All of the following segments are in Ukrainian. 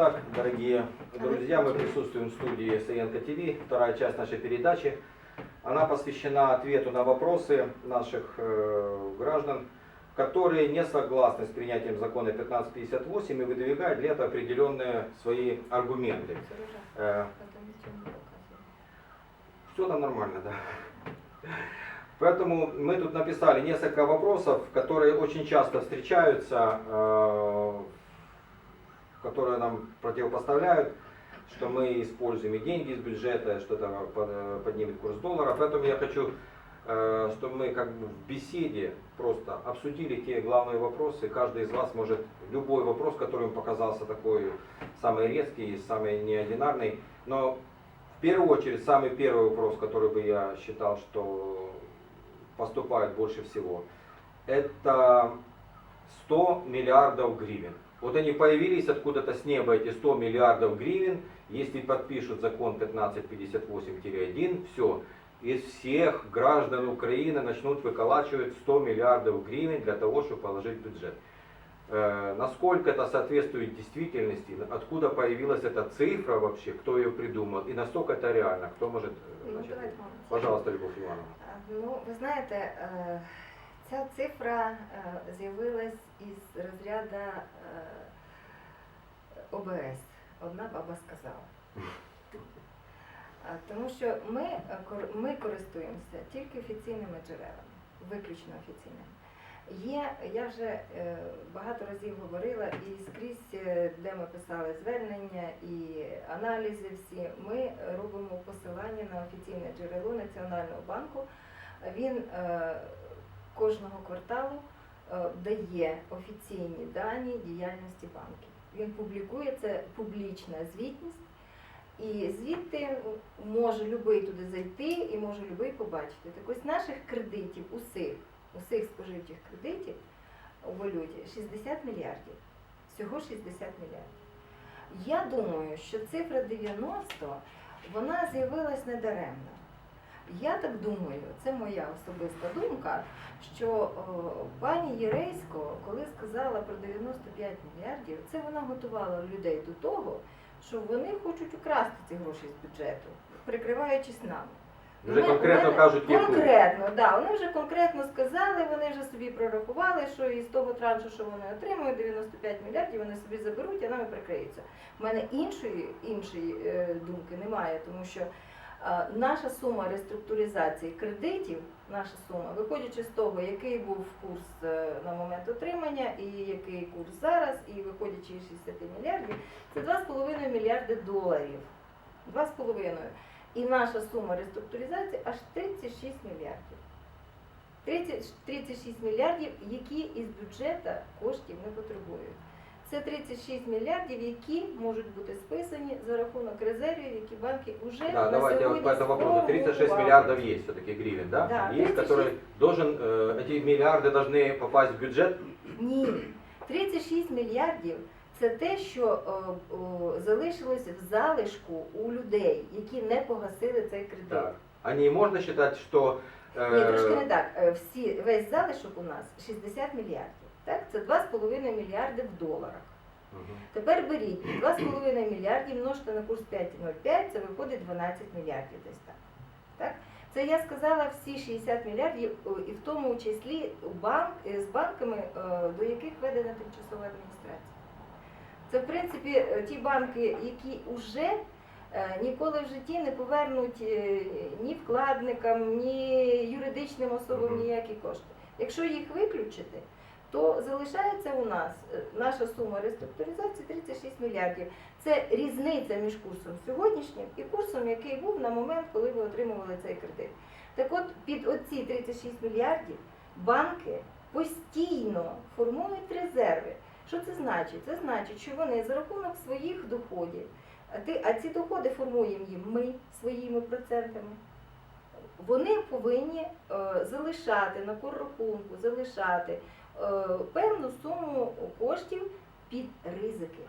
Итак, дорогие друзья, мы присутствуем в студии Саенко ТВ, вторая часть нашей передачи. Она посвящена ответу на вопросы наших э, граждан, которые не согласны с принятием закона 1558 и выдвигают для этого определенные свои аргументы. Э, все там нормально, да. Поэтому мы тут написали несколько вопросов, которые очень часто встречаются, э, которые нам противопоставляют, что мы используем и деньги из бюджета, что это под- поднимет курс доллара. Поэтому я хочу, э, чтобы мы как бы в беседе просто обсудили те главные вопросы. Каждый из вас может любой вопрос, который им показался такой самый резкий, самый неординарный, но в первую очередь, самый первый вопрос, который бы я считал, что поступает больше всего, это 100 миллиардов гривен. Вот они появились откуда-то с неба, эти 100 миллиардов гривен, если подпишут закон 1558-1, все, из всех граждан Украины начнут выколачивать 100 миллиардов гривен для того, чтобы положить бюджет. Э, насколько это соответствует действительности, откуда появилась эта цифра вообще, кто ее придумал, и насколько это реально, кто может... э, Ну. Пожалуйста, Любовь Ивановна. А, Ну, ви знаєте, е, ця цифра е, з'явилась із розряду е, ОБС. Одна баба сказала. Тому що ми, е, ми користуємося тільки офіційними джерелами, виключно офіційними. Є, я вже е, багато разів говорила і скрізь, е, де ми писали звернення і аналізи всі, ми робимо посилання на офіційне джерело Національного банку. Він е, кожного кварталу е, дає офіційні дані діяльності банків. Він публікує це публічна звітність. І звідти може любий туди зайти і може любий побачити. Так ось наших кредитів, усіх, усіх споживчих кредитів у валюті 60 мільярдів. Всього 60 мільярдів. Я думаю, що цифра 90 вона з'явилась недаремно. Я так думаю, це моя особиста думка, що о, пані Єрейсько, коли сказала про 95 мільярдів, це вона готувала людей до того, що вони хочуть украсти ці гроші з бюджету, прикриваючись нами. Вже Вони- конкретно вони- кажуть, яку. Конкретно, да. Вони вже конкретно сказали, вони вже собі прорахували, що із того траншу, що вони отримують, 95 мільярдів, вони собі заберуть, а нами прикриються. У мене іншої, іншої е, думки немає, тому що е, наша сума реструктуризації кредитів, наша сума, виходячи з того, який був курс е, на момент отримання і який курс зараз, і виходячи із 60 мільярдів, це 2,5 мільярди доларів. 2,5. І наша сума реструктуризації аж 36 мільярдів. 30, 36 мільярдів, які із бюджету коштів не потребують. Це 36 мільярдів, які можуть бути списані за рахунок резервів, які банки вже Да, на давайте сьогодні вот по этому вопросу. 36 сформували. миллиардов есть все-таки гривен, да? Да, есть, 36. который должен, э, эти миллиарды должны попасть в бюджет. Ні. 36 мільярдів це те, що о, о, залишилося в залишку у людей, які не погасили цей кредит. Так. А не можно считать, что... э, Ні, трошки не так. Е, Всі, весь залишок у нас 60 мільярдів. Так? Це 2,5 мільярди в доларах. Тепер беріть 2,5 мільярдів множте на курс 5,05, це виходить 12 мільярдів десь так. так? Це я сказала всі 60 мільярдів, і в тому числі банк, е, з банками, е, до яких введена тимчасова адміністрація. Це, в принципі, е, ті банки, які вже ніколи в житті не повернуть ні вкладникам, ні юридичним особам ніякі кошти. Якщо їх виключити, то залишається у нас е, наша сума реструктуризації 36 мільярдів. Це різниця між курсом сьогоднішнім і курсом, який був на момент, коли ви отримували цей кредит. Так от під оці 36 мільярдів банки постійно формують резерви. Що це значить? Це значить, що вони за рахунок своїх доходів, а ці доходи формуємо їм ми своїми процентами. Вони повинні е, залишати на прорахунку, залишати певну суму коштів під ризики,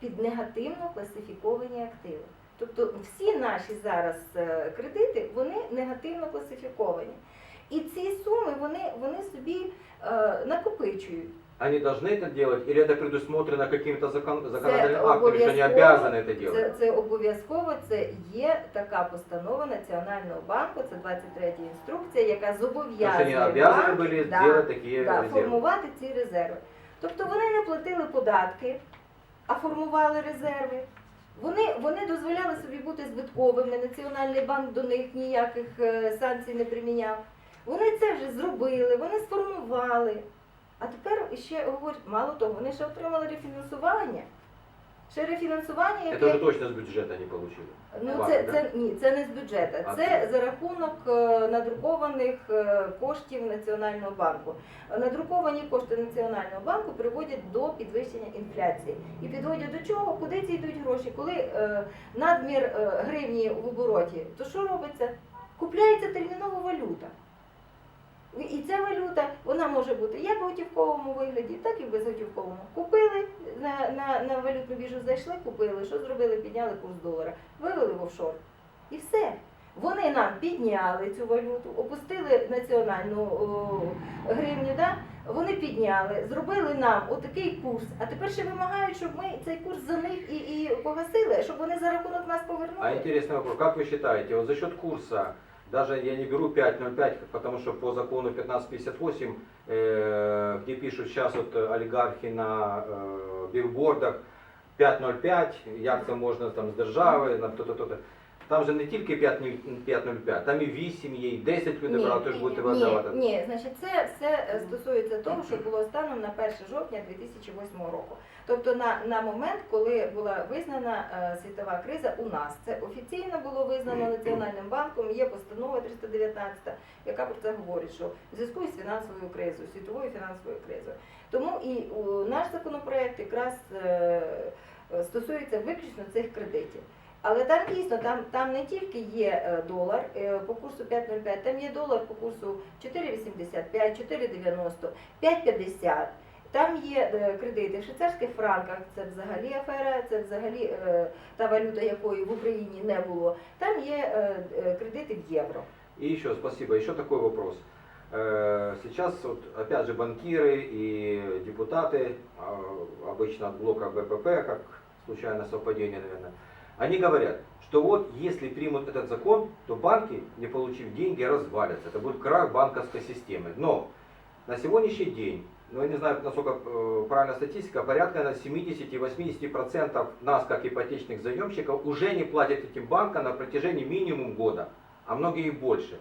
під негативно класифіковані активи. Тобто всі наші зараз е, кредити вони негативно класифіковані. І ці суми вони, вони собі е, накопичують они должны это делать, или это предусмотрено каким-то закон, законодательным актом, что они обов'язково. обязаны это делать? Це, це обов'язково, це є така постанова Національного банку, це 23 інструкція, яка Потому что зобов'язує они обязаны банк, были да, сделать такие да, резервы. формувати ці резерви. Тобто вони не платили податки, а формували резерви. Вони, вони дозволяли собі бути збитковими, Національний банк до них ніяких е, санкцій не приміняв. Вони це вже зробили, вони сформували. А тепер ще говорять, мало того, вони ще отримали рефінансування. Ще рефінансування, яке Это уже точно с бюджета не получили. Ну, це, це ні, це не з бюджету. Це це? за рахунок е, надрукованих е, коштів Національного банку. Надруковані кошти Національного банку приводять до підвищення інфляції. І підводять до чого? Куди ці йдуть гроші? Коли е, надмір е, гривні в обороті, то що робиться? Купляється термінова валюта. І ця валюта вона може бути як в готівковому вигляді, так і в безготівковому. Купили на, на, на валютну біржу, зайшли, купили. Що зробили? Підняли курс долара, вивели в офшор. І все. Вони нам підняли цю валюту, опустили національну о, гривню, да? вони підняли, зробили нам отакий курс, а тепер ще вимагають, щоб ми цей курс за них і, і погасили, щоб вони за рахунок нас повернули. А интересный вопрос, как вы считаете, вот за счет курса, даже я не беру 5.05, потому что по закону 1558, э, где пишут сейчас вот э, олигархи на э, билбордах 5.05, як це можна там з держави, на то-то, то-то. Там же не тільки 5.05, там і 8 є, і 10 люди брали, тож будете ні, видавати. ні, значить, це все стосується того, що було станом на 1 жовтня 2008 року. Тобто на, на момент, коли була визнана е, світова криза у нас. Це офіційно було визнано Національним банком, є постанова 319, яка про це говорить, що в зв'язку з фінансовою кризою, світовою фінансовою кризою. Тому і у, наш законопроект якраз е, стосується виключно цих кредитів. Але там дійсно там, там не тільки є е, долар е, по курсу 5,05, там є долар по курсу 4,85, 4,90, 5,50. Там є е, кредити в швейцарських франках, це взагалі афера, це взагалі е, та валюта, якої в Україні не було. Там є е, е, кредити в євро. И еще, спасибо, еще такой вопрос. Э, Сейчас вот опять же банкиры и депутаты, а, обычно от блока БПП, как случайное совпадение, наверное, они говорят, что вот если примут этот закон, то банки, не получив деньги, развалятся. Это будет крах банковской системы. Но на сегодняшний день, ну я не знаю, насколько э, правильная статистика, порядка на 70-80% нас, как ипотечных заемщиков, уже не платят этим банкам на протяжении минимум года, а многие и больше.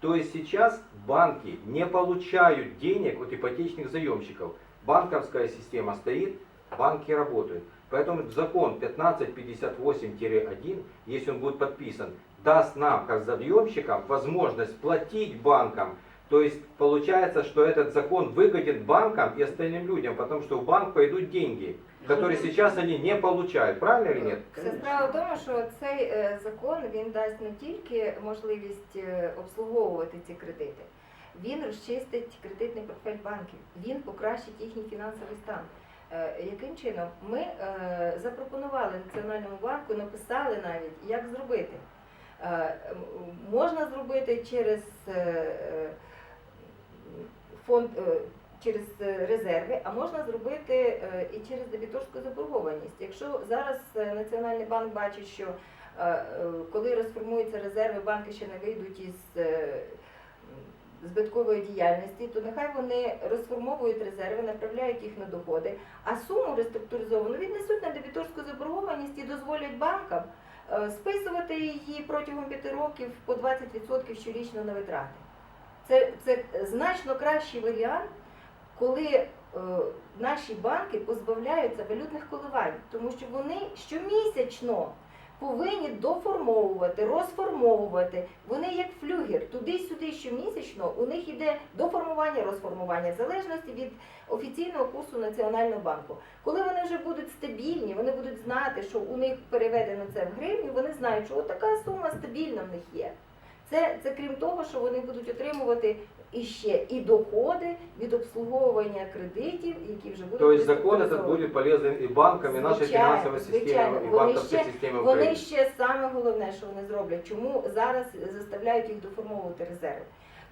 То есть сейчас банки не получают денег от ипотечных заемщиков. Банковская система стоит, банки работают. Поэтому закон 1558-1, если он будет подписан, даст нам, как заемщикам, возможность платить банкам. То есть получается, что этот закон выгоден банкам и остальным людям, потому что в банк пойдут деньги, которые сейчас они не получают. Правильно или нет? Вся справа в тому, що цей е, закон він дасть не тільки можливість е, обслуговувати ці кредити, він розчистить кредитний портфель банків, він покращить їхній фінансовий стан. Е, Яким чином? Ми е, запропонували Національному банку, написали навіть, як зробити. Е, Можна зробити через фонд, через резерви, а можна зробити і через дебіторську заборгованість. Якщо зараз Національний банк бачить, що коли розформуються резерви, банки ще не вийдуть із збиткової діяльності, то нехай вони розформовують резерви, направляють їх на доходи, а суму реструктуризовану віднесуть на дебіторську заборгованість і дозволять банкам е, списувати її протягом п'яти років по 20% щорічно на витрати. Це, це значно кращий варіант, коли е, наші банки позбавляються валютних коливань, тому що вони щомісячно повинні доформовувати, розформовувати. Вони як флюгер, туди-сюди щомісячно у них йде доформування, розформування в залежності від офіційного курсу Національного банку. Коли вони вже будуть стабільні, вони будуть знати, що у них переведено це в гривню, вони знають, що така сума стабільна в них є. Це, це крім того, що вони будуть отримувати іще і доходи від обслуговування кредитів, які вже будуть То есть закон этот реструктуризовані. будет полезен и банкам, и нашей Звичайно, финансовой звичайно. системе, и Вони банковской ще- системе Вони Украины. ще саме головне, що вони зроблять, чому зараз заставляють їх доформовувати резерви.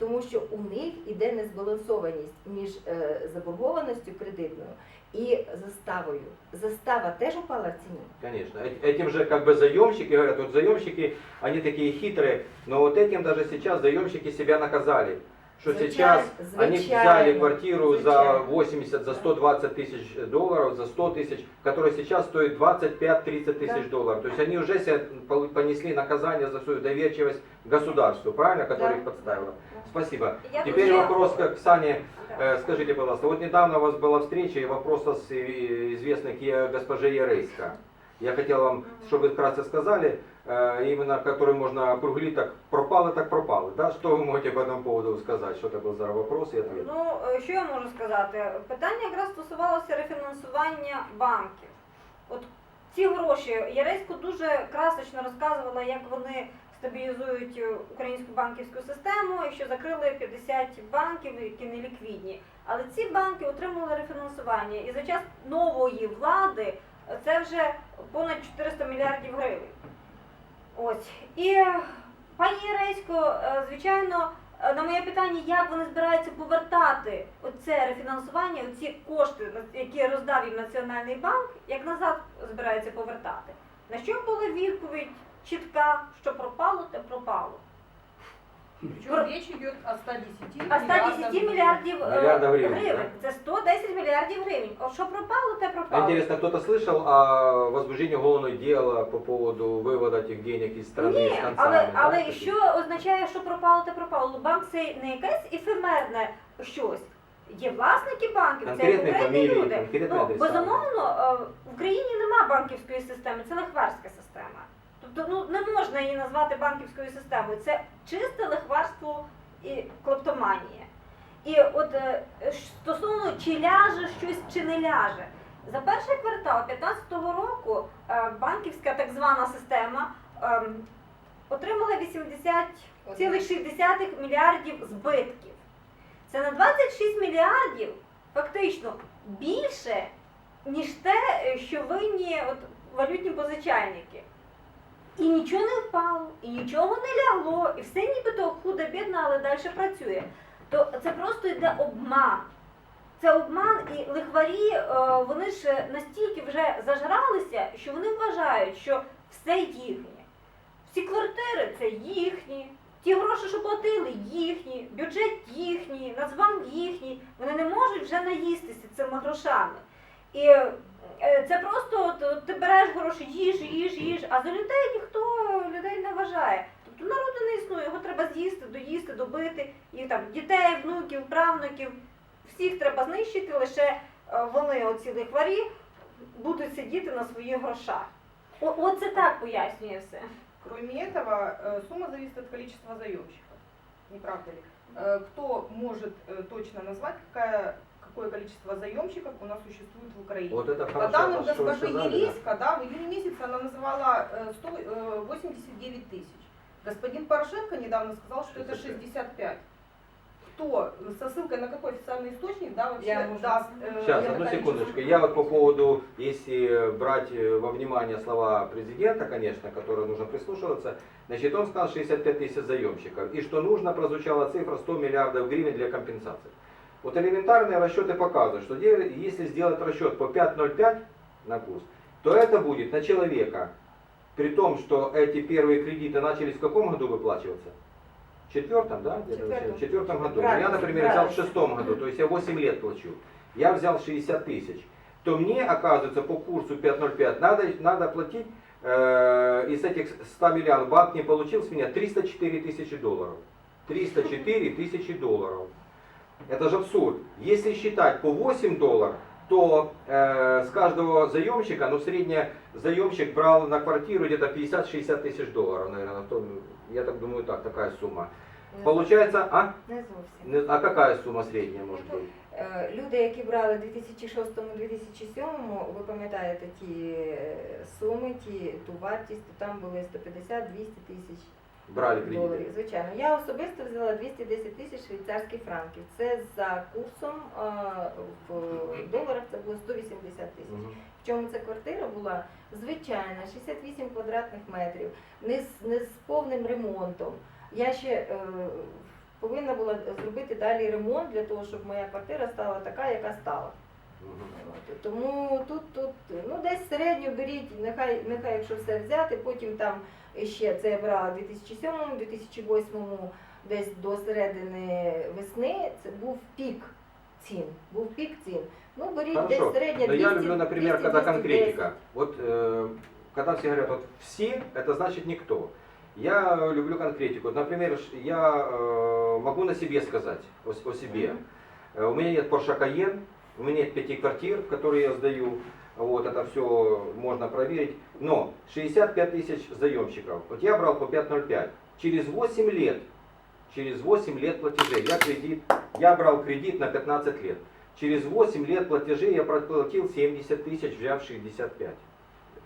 тому що у них іде незбалансованість між е, заборгованістю кредитною і заставою. Застава теж упала в ціні. Конечно. Эт- Этим же как бы заемщики говорят, вот заемщики, они такие хитрые, но вот этим даже сейчас заемщики себя наказали. Что Звичайно, сейчас они звичайно, взяли квартиру за звичайно. 80, за 120 тысяч долларов, за 100 тысяч, которая сейчас стоит 25-30 тысяч долларов. То есть они уже себе пол- понесли наказание за свою доверчивость государству, правильно, которое Да. их подставило. Спасибо. Я Теперь дуже- вопрос к Сане. Э, Скажите, пожалуйста, вот недавно у вас была встреча и вопрос с э, известной Ке- госпоже Ярейска. Я хотел вам, чтобы вы вкратце сказали, э, именно который можно округлить, так пропало, так пропало. Да? Что вы можете по этому поводу сказать? Что это был за вопрос и ответ? Ну, е, що я можу сказати? Питання якраз стосувалося рефінансування банків. От ці гроші Яресько дуже красочно розказувала, як вони стабілізують е, українську банківську систему, і що закрили 50 банків, які не ліквідні. Але ці банки отримали рефінансування, і за час нової влади е, це вже понад 400 мільярдів гривень. Ось. І пані Яресько, е, звичайно, е, на моє питання, як вони збираються повертати оце рефінансування, оці кошти, які роздав їм Національний банк, як назад збираються повертати. На що була відповідь чітка, що пропало, те пропало. Причем речь идет о 110 А 110 мільярдів е, Мільярда гривень, гривень. Це 110 мільярдів гривень. От що пропало, те А пропало. Интересно, кто-то слышал о возбуждении уголовного дела по поводу вывода этих денег из страны Ні, с концами? але, да? але що означає, що пропало, те пропало? Банк це не якесь ефемерне щось. Є власники банків, це Конкретні конкретні фамілії, люди. конкретні Ну, адреса. безумовно, е, в Україні нема банківської системи, це лихварська система. Тобто ну, не можна її назвати банківською системою. Це чисте лихварство і клептоманія. І от е, стосовно чи ляже щось чи не ляже. За перший квартал 2015 року е, банківська так звана система ем, отримала 80,6 мільярдів збитків. Це на 26 мільярдів фактично більше, ніж те, е, що винні от, валютні позичальники. І нічого не впало, і нічого не лягло, і все нібито худо-бідно, але далі працює. То це просто йде обман. Це обман, і лихварі е, вони ж настільки вже зажралися, що вони вважають, що все їхнє. Всі квартири це їхні, ті гроші, що платили, їхні, бюджет їхній, Нацбанк їхній. Вони не можуть вже наїстися цими грошами. І це просто от, от ти береш гроші, їж, їж, їж, а за людей ніхто людей не вважає. Тобто народу не існує, його треба з'їсти, доїсти, добити, і там дітей, внуків, правнуків, всіх треба знищити, лише е, вони, оці лихварі, будуть сидіти на своїх грошах. О, оце так пояснює все. Кроме этого, э, сумма зависит от количества заемщиков. Не правда ли? Э, Кто может э, точно назвать, какая, какое количество заемщиков у нас существует в Украине? Вот это По данным госпожи сказали, да. В июне месяце она называла э, 100, э, 89 тысяч. Господин Порошенко недавно сказал, что это 65. Кто, со ссылкой на какой официальный источник, да, вообще Я, даст... э, Сейчас, это одну секундочку. Я вот по поводу, если брать э, во внимание слова президента, конечно, которые нужно прислушиваться, значит, он сказал 65 тысяч заемщиков. И что нужно, прозвучала цифра 100 миллиардов гривен для компенсации. Вот элементарные расчеты показывают, что если сделать расчет по 5,05 на курс, то это будет на человека, при том, что эти первые кредиты начались в каком году выплачиваться? В четвертом, да? Четвертом. В четвертом году. Правильно, я, например, взял в шестом году, то есть я 8 лет плачу. Я взял 60 тысяч. То мне, оказывается, по курсу 5.05 надо, надо платить э, из этих 100 миллионов. Банк не получил с меня 304 тысячи долларов. 304 тысячи долларов. Это же абсурд. Если считать по 8 долларов, то э, с каждого заемщика, ну средний заемщик брал на квартиру где-то 50-60 тысяч долларов, наверное. То, я так думаю, так, такая сумма. Не Получается, а? зовсім. Не зовсім. Не- А какая сумма средняя может быть? Е, Люди, які брали в 2006-2007, ви пам'ятаєте ті е, суми, ті, ту вартість, то там були 150-200 тисяч Брали кредиты. доларів. Звичайно. Я особисто взяла 210 тисяч швейцарських франків. Це за курсом е, в доларах це було 180 тисяч. Мгм. В чому ця квартира була звичайна, 68 квадратних метрів, не з, не з повним ремонтом. Я ще е, повинна була зробити далі ремонт для того, щоб моя квартира стала така, яка стала. Мгм. От, Тому тут, тут ну десь середню беріть, нехай, нехай якщо все взяти, потім там ще це я брала в 2007, 2008, десь до середини весни, це був пік цін. Був пік цін. Ну беріть Хорошо. десь середня Но 200, я люблю, например, 200, когда 210. конкретика. Вот э, когда все говорят, вот все, это значит никто. Я люблю конкретику. Вот, Например, ш- я э, могу на себе сказать, о, с- о себе. Э, У меня нет Porsche Cayenne, у меня нет пяти квартир, которые я сдаю. Вот это все можно проверить. Но 65 тысяч заемщиков. Вот я брал по 5,05. Через 8 лет, через 8 лет платежей, я кредит, я брал кредит на 15 лет. Через 8 лет платежей я проплатил 70 тысяч, взяв 65.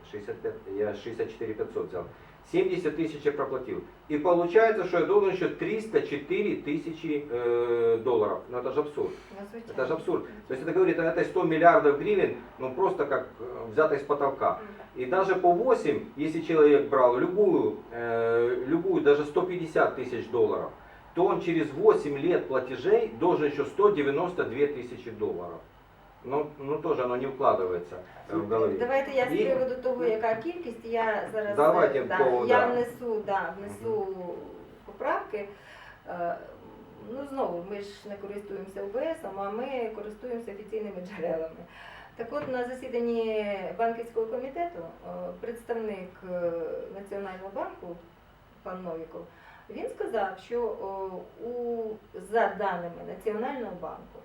65, я 64 500 взял. 70 тысяч я проплатил. И получается, что я должен еще 304 тысячи э, долларов. Ну это же абсурд. Звичайно. Это же абсурд. То есть это говорит, это 100 миллиардов гривен, ну просто как э, взято из потолка. И даже по 8, если человек брал любую, э, любую даже 150 тысяч долларов, то он через 8 лет платежей должен еще 192 тысячи долларов. Ну, ну тоже оно не укладывается э, в голове. Давайте я з І- приводу того, яка кількість, я зараз Давайте е, да, по- я да. внесу, да, внесу поправки. Е, Ну знову ми ж не користуємося ОБС, а ми користуємося офіційними джерелами. Так от на засіданні банківського комітету е, представник е, Національного банку пан Новіков, він сказав, що о, у, за даними Національного банку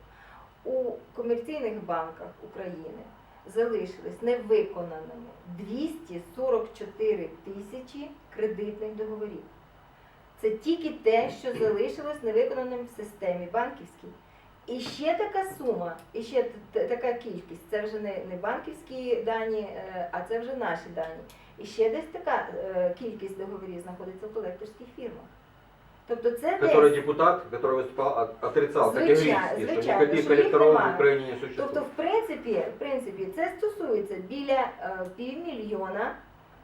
у комерційних банках України залишились невиконаними 244 тисячі кредитних договорів. Це тільки те, що залишилось невиконаним в системі банківській. І ще така сума, і ще така кількість, це вже не, не банківські дані, е, а це вже наші дані. І ще десь така е, кількість договорів знаходиться в колекторських фірмах. Тобто це Который десь депутат, который выступал, от- отрицал Звичайно, категорически, что звичайно, никаких що їх коллекторов в немає. Украине не существует. Тобто, в принципі, в принципі, це стосується біля е, півмільйона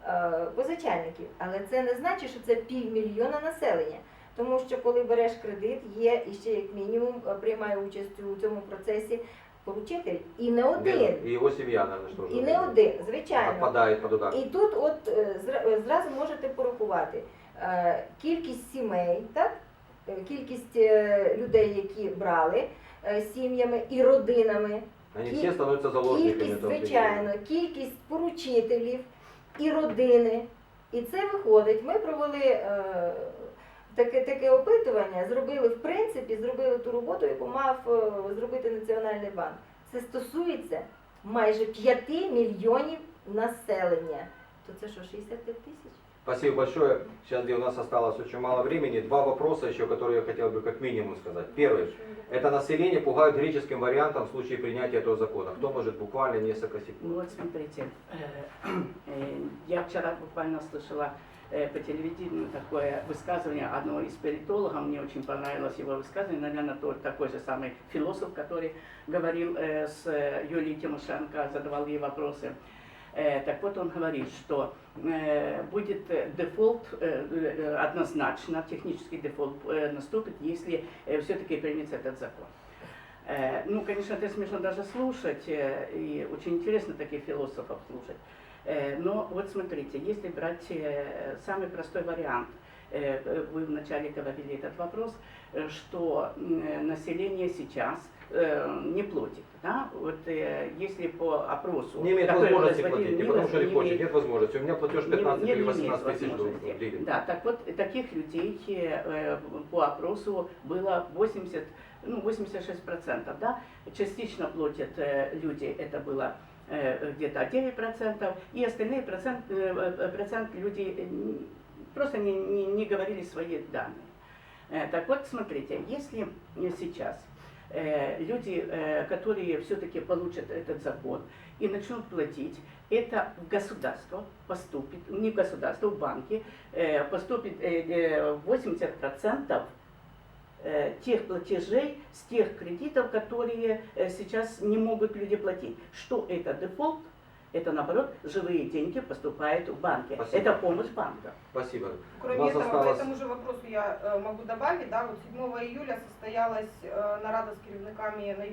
е, позичальників, але це не значить, що це півмільйона населення. Тому що коли береш кредит, є і ще як мінімум е, приймає участь у цьому процесі поручитель. І не один, И его семья, наверное, что і не один, звичайно. Отпадает под удар. І тут от е, зра- е, зразу можете порахувати е, кількість сімей, так? Е, кількість е, людей, які брали е, сім'ями і родинами, Они Ки- все становятся заложниками кількість, звичайно, кількість поручителів і родини. І це виходить. Ми провели е, таке, таке опитування, зробили в принципі, зробили ту роботу, яку мав е, зробити Національний банк. Це стосується майже 5 мільйонів населення. То це що, 65 тисяч? Спасибо большое. Сейчас где у нас осталось очень мало времени. Два вопроса еще, которые я хотел бы как минимум сказать. Первый. Это население пугают греческим вариантом в случае принятия этого закона. Кто может буквально несколько Ну секунд? вот смотрите, э, э, я вчера буквально слышала э, по телевидению такое высказывание одного из политологов, мне очень понравилось его высказывание, наверное, тот, такой же самый философ, который говорил с Юлией Тимошенко, задавал ей вопросы. Э, Так вот он говорит, что э, будет э, дефолт однозначно, технический дефолт наступит, если все-таки примется этот закон. Ну, конечно, это смешно даже слушать, и очень интересно таких философов слушать. Но вот смотрите, если брать самый простой вариант, вы вначале говорили этот вопрос, что население сейчас э, не платит, да? Вот э, если по опросу, Не имеет возможности платить. Не потому что не хочет, имеет нет возможности. У меня платеж не- 15 не или имеет 18 тысяч гривен. Да, так вот таких людей э, по опросу было 80, ну, 86 процентов, да. Частично платят э, люди, это было э, где-то 9 процентов, и остальные процент, э, э, процент людей э, просто не, не, не говорили свои данные. Э, Так вот, смотрите, если э, сейчас э, люди, э, которые все-таки получат этот закон и начнут платить, это в государство поступит, не в государство, в банки, э, поступит э, э, 80% э, тех платежей с тех кредитов, которые э, сейчас не могут люди платить. Что это дефолт? Это наоборот, живые деньги поступают в банки. Спасибо. Это помощь банка. Спасибо. Кроме У нас этого, осталось- по этому же вопросу я э, могу добавить, да, вот 7 июля состоялась э, нарада с керівниками найбільших